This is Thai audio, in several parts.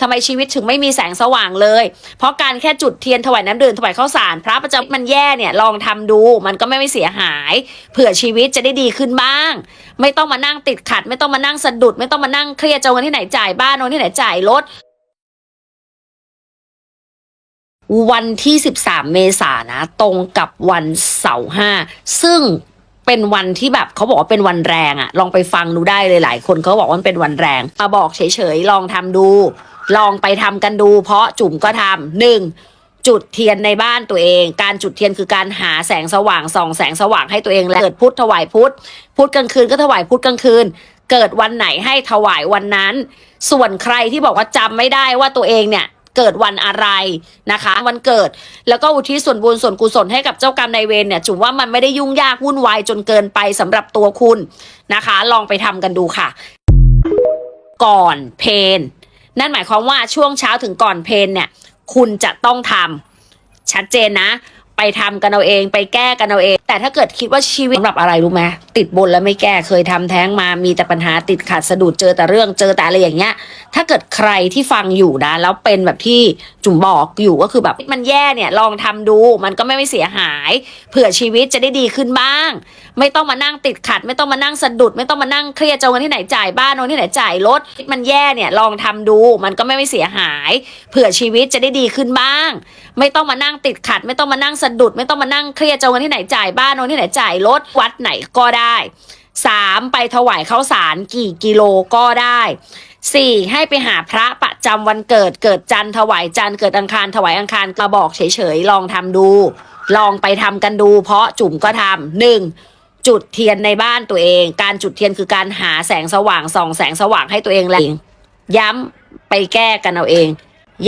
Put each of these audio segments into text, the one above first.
ทำไมชีวิตถึงไม่มีแสงสว่างเลย เพราะการแค่จุดเทียนถวายน้ำดื่มถวายข้าวสาร พระประจำมันแย่เนี่ยลองทำดู มันก็ไม่ไม่เสียหาย เผื่อชีวิตจะได้ดีขึ้นบ้าง ไม่ต้องมานั่งติดขัด ไม่ต้องมานั่งสะดุด ไม่ต้องมานั่งเครียดจะเงินที่ไหนจ่ายบ้านเอนที่ไหนจ่ายรถวันที่ 13 เมษายนะ ตรงกับวันเสาร์ห้าซึ่งเป็นวันที่แบบเขาบอกว่าเป็นวันแรงอะลองไปฟังดูได้เลยหลายคนเขาบอกว่ามันเป็นวันแรงมาบอกเฉยๆ ลองทำดู ลองไปทำกันดู เพราะจุ่มก็ทำหนึ่งจุดเทียนในบ้านตัวเอง การจุดเทียนคือการหาแสงสว่างส่องแสงสว่างให้ตัวเองและเกิดพุทธถวายพุทธพุธกลางคืนก็ถวายพุธกลางคืน เกิดวันไหนให้ถวายวันนั้น ส่วนใครที่บอกว่าจำไม่ได้ว่าตัวเองเนี่ยเกิดวันอะไรนะคะ วันเกิดแล้วก็อุทิศส่วนบุญส่วนกุศลให้กับเจ้ากรรมนายเวรเนี่ยจุ๋มว่ามันไม่ได้ยุ่งยากวุ่นวายจนเกินไปสำหรับตัวคุณนะคะ ลองไปทำกันดูค่ะ ก่อนเพน นั่นหมายความว่าช่วงเช้าถึงก่อนเพนเนี่ย คุณจะต้องทำชัดเจนนะ ไปทำกันเอาเอง ไปแก้กันเอาเอง แต่ถ้าเกิดคิดว่าชีวิตสำหรับอะไรรู้ไหมติดบนแล้วไม่แก้เคยทำแท้งมามีแต่ปัญหาติดขัดสะดุดเจอแต่เรื่องเจอแต่อะไรอย่างเงี้ย ถ้าเกิดใครที่ฟังอยู่นะแล้วเป็นแบบที่ จุ๋มบอกอยู่ก็คือแบบมันแย่เนี่ยลองทำดู มันก็ไม่ไม่เสียหาย เผื่อชีวิตจะได้ดีขึ้นบ้าง ไม่ต้องมานั่งติดขัด ไม่ต้องมานั่งสะดุด ไม่ต้องมานั่งเครียดจะเงินที่ไหนจ่ายบ้านเอาเงินที่ไหนจ่ายรถมันแย่เนี่ยลองทำดู มันก็ไม่ไม่เสียหาย เผื่อชีวิตจะได้ดีขึ้นบ้าง ไม่ต้องมานั่งติดขัด ไม่ต้องมานั่งสะดุด ไม่ต้องมานั่งเครียดจะเงินที่ไหนจ่ายบ้านเอาเงินที่ไหนจ่ายรถวัดไหนก็ได้สามไปถวายข้าวสารกี่กิโลก็ได้ สี่ให้ไปหาพระประจำวันเกิดเกิดจันทร์ถวายจันทร์เกิดอังคารถวายอังคารมาบอกเฉยๆลองทำดู ลองไปทำกันดู เพราะจุ่มก็ทำหนึ่งจุดเทียนในบ้านตัวเอง การจุดเทียนคือการหาแสงสว่างส่องแสงสว่างให้ตัวเองแหละย้ำไปแก้กันเอาเอง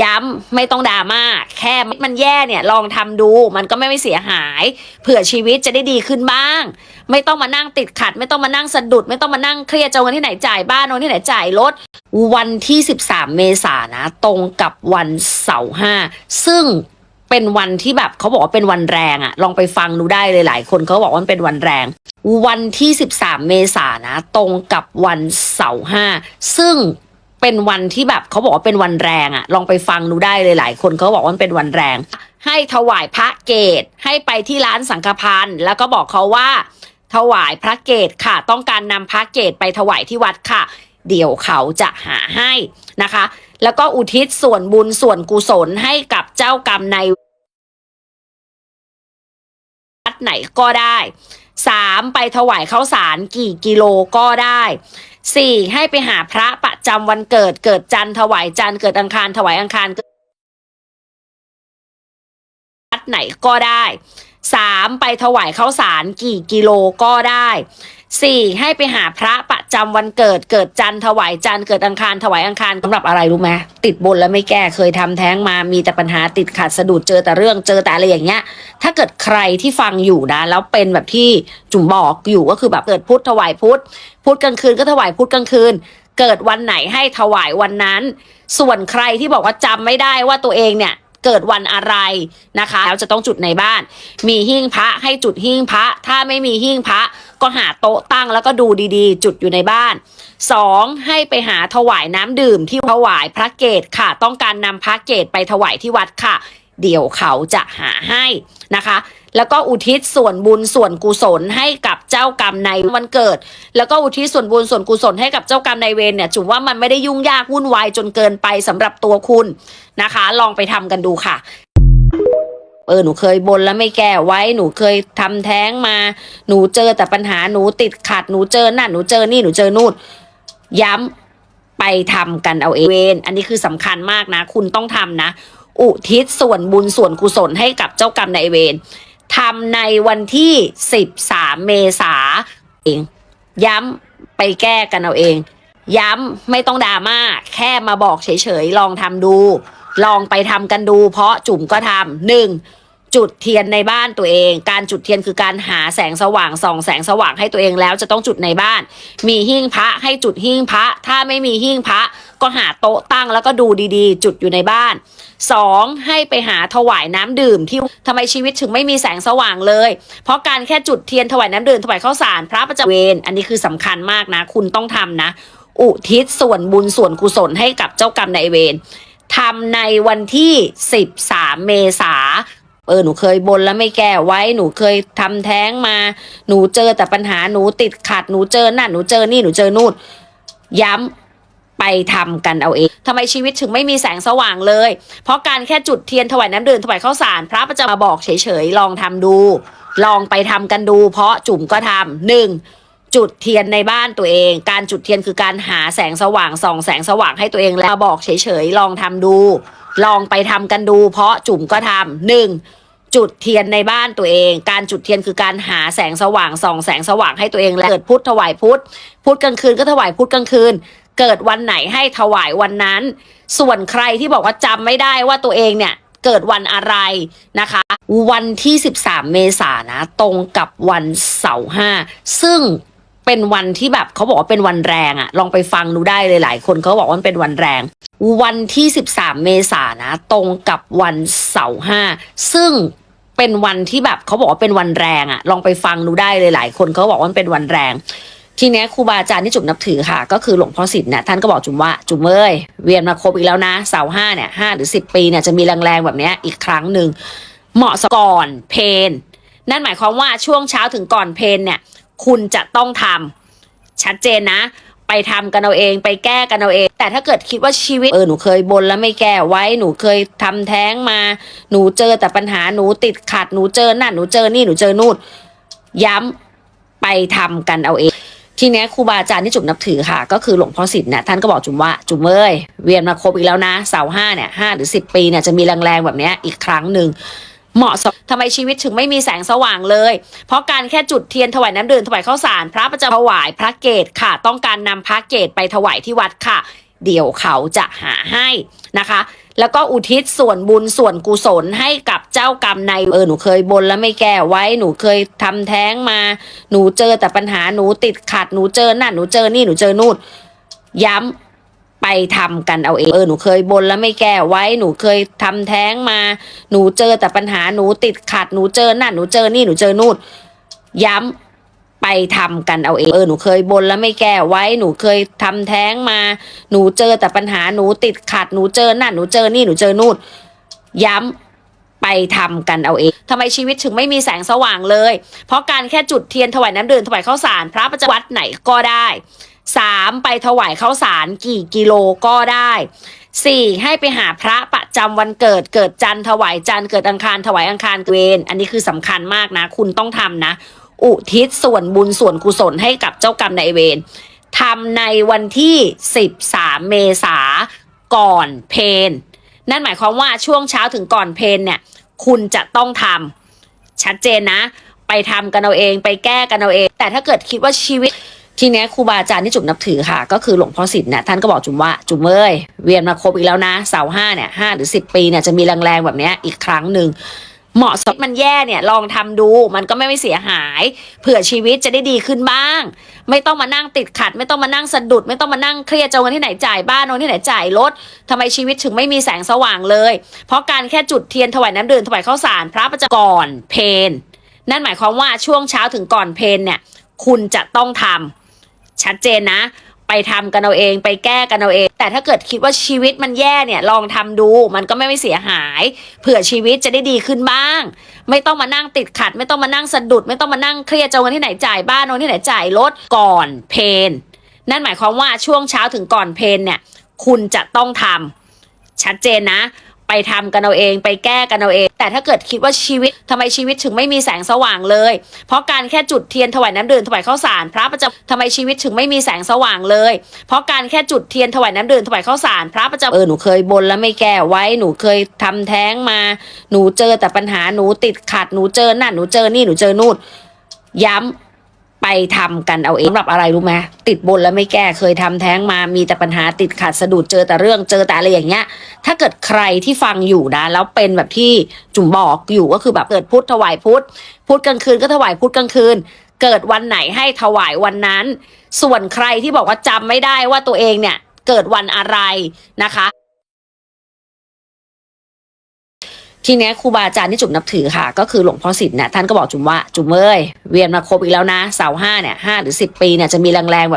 ย้ำไม่ต้องดราม่าแค่มันแย่เนี่ยลองทำดู มันก็ไม่ไม่เสียหาย เผื่อชีวิตจะได้ดีขึ้นบ้าง ไม่ต้องมานั่งติดขัด ไม่ต้องมานั่งสะดุด ไม่ต้องมานั่งเครียดจะเงินที่ไหนจ่ายบ้านเงินที่ไหนจ่ายรถ วันที่ 13 เมษานะ ตรงกับวันเสาร์ห้าซึ่งเป็นวันที่แบบเขาบอกว่าเป็นวันแรงอะลองไปฟังดูได้เลยหลายคนเขาบอกว่ามันเป็นวันแรง วันที่ 13 เมษานนะ ตรงกับวันเสาร์ห้าซึ่งเป็นวันที่แบบเขาบอกว่าเป็นวันแรงอะลองไปฟังดูได้เลยหลายคนเขาบอกว่ามันเป็นวันแรง ให้ถวายพระเกตให้ไปที่ร้านสังฆพันธ์แล้วก็บอกเขาว่า ถวายพระเกตค่ะ ต้องการนำพระเกตไปถวายที่วัดค่ะ เดี๋ยวเขาจะหาให้นะคะ แล้วก็อุทิศส่วนบุญส่วนกุศลให้กับเจ้ากรรมในวัดไหนก็ได้สามไปถวายข้าวสารกี่กิโลก็ได้สี่ให้ไปหาพระประจำวันเกิดเกิดจันทร์ถวายจันทร์เกิดอังคารถวายอังคารวัดไหนก็ได้สามไปถวายข้าวสารกี่กิโลก็ได้ สี่ให้ไปหาพระประจำวันเกิดเกิดจันถวายจันเกิดอังคารถวายอังคารสำหรับอะไรรู้ไหมติดบนแล้วไม่แก้เคยทำแท้งมามีแต่ปัญหาติดขัดสะดุดเจอแต่เรื่องเจอแต่อะไรอย่างเงี้ย ถ้าเกิดใครที่ฟังอยู่นะ แล้วเป็นแบบที่จุ๋มบอกอยู่ก็คือแบบเกิดพุทธถวายพุทธพุธกลางคืนก็ถวายพุทธกลางคืน เกิดวันไหนให้ถวายวันนั้น ส่วนใครที่บอกว่าจำไม่ได้ว่าตัวเองเนี่ย เกิดวันอะไรนะคะ แล้วจะต้องจุดในบ้าน มีหิ้งพระให้จุดหิ้งพระ ถ้าไม่มีหิ้งพระก็หาโต๊ะตั้งแล้วก็ดูดีๆ จุดอยู่ในบ้านสองให้ไปหาถวายน้ำดื่มที่ถวายพระเกตค่ะ ต้องการนำพระเกตไปถวายที่วัดค่ะ เดี๋ยวเขาจะหาให้นะคะ แล้วก็อุทิศส่วนบุญส่วนกุศลให้กับเจ้ากรรมในวันเกิด แล้วก็อุทิศส่วนบุญส่วนกุศลให้กับเจ้ากรรมนายเวรเนี่ยจุ๋มว่ามันไม่ได้ยุ่งยากวุ่นวายจนเกินไปสำหรับตัวคุณนะคะ ลองไปทำกันดูค่ะเออหนูเคยบนแล้วไม่แก้ไว้หนูเคยทำแท้งมา หนูเจอแต่ปัญหาหนูติดขัดหนูเจอนั่นหนูเจอนี่หนูเจอนู่นย้ำไปทำกันเอาเองเวนอันนี้คือสำคัญมากนะ คุณต้องทำนะ อุทิศส่วนบุญส่วนกุศลให้กับเจ้ากรรมนายเวรทำในวันที่ 13 เมษาเอง ย้ำไปแก้กันเอาเอง ย้ำไม่ต้องดราม่าแค่มาบอกเฉยๆ ลองทำดู ลองไปทำกันดู เพราะจุ่มก็ทำหนึ่งจุดเทียนในบ้านตัวเอง การจุดเทียนคือการหาแสงสว่างส่องแสงสว่างให้ตัวเองแล้วจะต้องจุดในบ้าน มีหิ้งพระให้จุดหิ้งพระ ถ้าไม่มีหิ้งพระ ก็หาโต๊ะตั้งแล้วก็ดูดีๆ จุดอยู่ในบ้าน สองให้ไปหาถวายน้ำดื่มที่ทำไมชีวิตถึงไม่มีแสงสว่างเลย เพราะการแค่จุดเทียนถวายน้ำดื่มถวายข้าวสารพระประจำเวรอันนี้คือสำคัญมากนะ คุณต้องทำนะ อุทิศส่วนบุญส่วนกุศลให้กับเจ้ากรรมนายเวรทำในวันที่ 13 เมษาเออหนูเคยบนแล้วไม่แก้ไว้หนูเคยทำแท้งมา หนูเจอแต่ปัญหาหนูติดขัดหนูเจอนั่นหนูเจอนี่หนูเจอนู่นย้ำ ไปทำกันเอาเองทำไมชีวิตถึงไม่มีแสงสว่างเลย เพราะการแค่จุดเทียนถวายน้ำดื่มถวายข้าวสารพระประจะมาบอกเฉยๆลองทำดู ลองไปทำกันดู เพราะจุ่มก็ทำหนึ่งจุดเทียนในบ้านตัวเอง การจุดเทียนคือการหาแสงสว่างส่องแสงสว่างให้ตัวเองแล้วบอกเฉยๆลองทำดู ลองไปทำกันดู เพราะจุ่มก็ทำหนึ่งจุดเทียนในบ้านตัวเอง การจุดเทียนคือการหาแสงสว่างส่องแสงสว่างให้ตัวเองและเกิดพุธถวายพุธพุธกลางคืนก็ถวายพุธกลางคืน เกิดวันไหนให้ถวายวันนั้น ส่วนใครที่บอกว่าจำไม่ได้ว่าตัวเองเนี่ยเกิดวันอะไรนะคะ วันที่ 13 เมษานะตรงกับวันเสาร์ห้าซึ่งเป็นวันที่แบบเขาบอกว่าเป็นวันแรงอะลองไปฟังดูได้เลยหลายคนเขาบอกว่ามันเป็นวันแรง วันที่ 13 เมษานนะตรงกับวันเสาร์ห้าซึ่งเป็นวันที่แบบเขาบอกว่าเป็นวันแรงอะลองไปฟังดูได้เลยหลายคนเขาบอกว่ามันเป็นวันแรง ทีเนี้ยครูบาอาจารย์ที่จุ๋มนับถือค่ะ ก็คือหลวงพ่อสิทธิ์เนี่ยท่านก็บอกจุ๋มว่าจุ๋มเอ้ยเวียนมาครบอีกแล้วนะเสาห้าเนี่ยห้าหรือสิบปีเนี่ยจะมีแรงๆแบบเนี้ยอีกครั้งหนึ่งเหมาะสก่อนเพนนั่นหมายความว่าช่วงเช้าถึงก่อนเพนเนี่ย คุณจะต้องทำชัดเจนนะ ไปทำกันเอาเองไปแก้กันเอาเอง แต่ถ้าเกิดคิดว่าชีวิตเออหนูเคยบนแล้วไม่แก้ไว้หนูเคยทำแท้งมา หนูเจอแต่ปัญหาหนูติดขัดหนูเจอนั่นหนูเจอนี่หนูเจอนู่นย้ำไปทำกันเอาเอง ทีเนี้ยครูบาอาจารย์ที่จุ๋มนับถือค่ะ ก็คือหลวงพ่อสิทธิ์เนี่ยท่านก็บอกจุ๋มว่าจุ๋มเอ้ยเวียนมาครบอีกแล้วนะเสาห้าเนี่ยห้าหรือสิบปีเนี่ยจะมีแรงๆแบบเนี้ยอีกครั้งหนึ่งเหมาะสมทำไมชีวิตถึงไม่มีแสงสว่างเลย เพราะการแค่จุดเทียนถวายน้ำดื่มถวายข้าวสาร พระประจะถวายพระเกศค่ะ ต้องการนำพระเกศไปถวายที่วัดค่ะ เดี๋ยวเขาจะหาให้นะคะ แล้วก็อุทิศส่วนบุญส่วนกุศลให้กับเจ้ากรรมนายเออหนูเคยบนแล้วไม่แก้ไว้หนูเคยทำแท้งมา หนูเจอแต่ปัญหาหนูติดขัดหนูเจอนั่นหนูเจอนี่หนูเจอนู่นย้ำไปทำกันเอาเองเออหนูเคยบนแล้วไม่แก้ไว้หนูเคยทำแท้งมา หนูเจอแต่ปัญหาหนูติดขัดหนูเจอนั่นหนูเจอนี่หนูเจอนู่นย้ำ ไปทำกันเอาเองเออหนูเคยบนแล้วไม่แก้ไว้หนูเคยทำแท้งมา หนูเจอแต่ปัญหาหนูติดขัดหนูเจอนั่นหนูเจอนี่หนูเจอนู่นย้ำไปทำกันเอาเองทำไมชีวิตถึงไม่มีแสงสว่างเลย เพราะการแค่จุดเทียนถวายน้ำดื่มถวายข้าวสารพระประจวัดไหนก็ได้สามไปถวายข้าวสารกี่กิโลก็ได้สี่ให้ไปหาพระประจำวันเกิดเกิดจันทร์ถวายจันทร์เกิดอังคารถวายอังคารเวรอันนี้คือสำคัญมากนะ คุณต้องทำนะ อุทิศส่วนบุญส่วนกุศลให้กับเจ้ากรรมนายเวรทำในวันที่ 13 เมษาก่อนเพนนั่นหมายความว่าช่วงเช้าถึงก่อนเพนเนี่ย คุณจะต้องทำชัดเจนนะ ไปทำกันเอาเองไปแก้กันเอาเอง แต่ถ้าเกิดคิดว่าชีวิตทีเนี้ยครูบาอาจารย์ที่จุ๋มนับถือค่ะ ก็คือหลวงพ่อสิทธิ์เนี่ยท่านก็บอกจุ๋มว่าจุ๋มเอ้ยเวียนมาครบอีกแล้วนะเสาห้าเนี่ยห้าหรือสิบปีเนี่ยจะมีแรงๆแบบเนี้ยอีกครั้งหนึ่ง เหมาะสมมันแย่เนี่ย ลองทำดูมันก็ไม่ไม่เสียหาย เผื่อชีวิตจะได้ดีขึ้นบ้าง ไม่ต้องมานั่งติดขัด ไม่ต้องมานั่งสะดุด ไม่ต้องมานั่งเครียดจะเอาเงินที่ไหนจ่ายบ้านเอาเงินที่ไหนจ่ายรถทำไมชีวิตถึงไม่มีแสงสว่างเลย เพราะการแค่จุดเทียนถวายน้ำดื่มถวายข้าวสารพระประจก่อนเพนนั่นหมายความว่าช่วงเช้าถึงก่อนเพนเนี่ย คุณจะต้องทำชัดเจนนะ ไปทำกันเอาเองไปแก้กันเอาเอง แต่ถ้าเกิดคิดว่าชีวิตมันแย่เนี่ยลองทำดูมันก็ไม่ไม่เสียหาย เผื่อชีวิตจะได้ดีขึ้นบ้าง ไม่ต้องมานั่งติดขัด ไม่ต้องมานั่งสะดุด ไม่ต้องมานั่งเครียดจะเอาเงินที่ไหนจ่ายบ้านเอาเงินที่ไหนจ่ายรถก่อนเพนนั่นหมายความว่าช่วงเช้าถึงก่อนเพนเนี่ย คุณจะต้องทำชัดเจนนะ ไปทำกันเอาเอง ไปแก้กันเอาเอง แต่ถ้าเกิดคิดว่าชีวิตทำไมชีวิตถึงไม่มีแสงสว่างเลย เพราะการแค่จุดเทียนถวายน้ำดื่มถวายข้าวสารพระประจำทำไมชีวิตถึงไม่มีแสงสว่างเลย เพราะการแค่จุดเทียนถวายน้ำดื่มถวายข้าวสารพระประจำเออหนูเคยบนแล้วไม่แก้ไว้หนูเคยทำแท้งมา หนูเจอแต่ปัญหาหนูติดขัดหนูเจอนั่นหนูเจอนี่หนูเจอนู่นย้ำ ไปทำกันเอาเองสำหรับอะไรรู้ไหมติดบนแล้วไม่แก้เคยทำแท้งมามีแต่ปัญหาติดขัดสะดุดเจอแต่เรื่องเจอแต่อะไรอย่างเงี้ย ถ้าเกิดใครที่ฟังอยู่นะ แล้วเป็นแบบที่จุ๋มบอกอยู่ก็คือแบบเกิดพุทธถวายพุทธพุธกลางคืนก็ถวายพุธกลางคืน เกิดวันไหนให้ถวายวันนั้น ส่วนใครที่บอกว่าจำไม่ได้ว่าตัวเองเนี่ย เกิดวันอะไรนะคะ ทีเนี้ยครูบาอาจารย์ที่จุ๋มนับถือค่ะ ก็คือหลวงพ่อสิทธิ์เนี่ยท่านก็บอกจุ๋มว่าจุ๋มเอ้ยเวียนมาครบอีกแล้วนะเสาห้าเนี่ยห้าหรือสิบปีเนี่ยจะมีแรงๆแบบ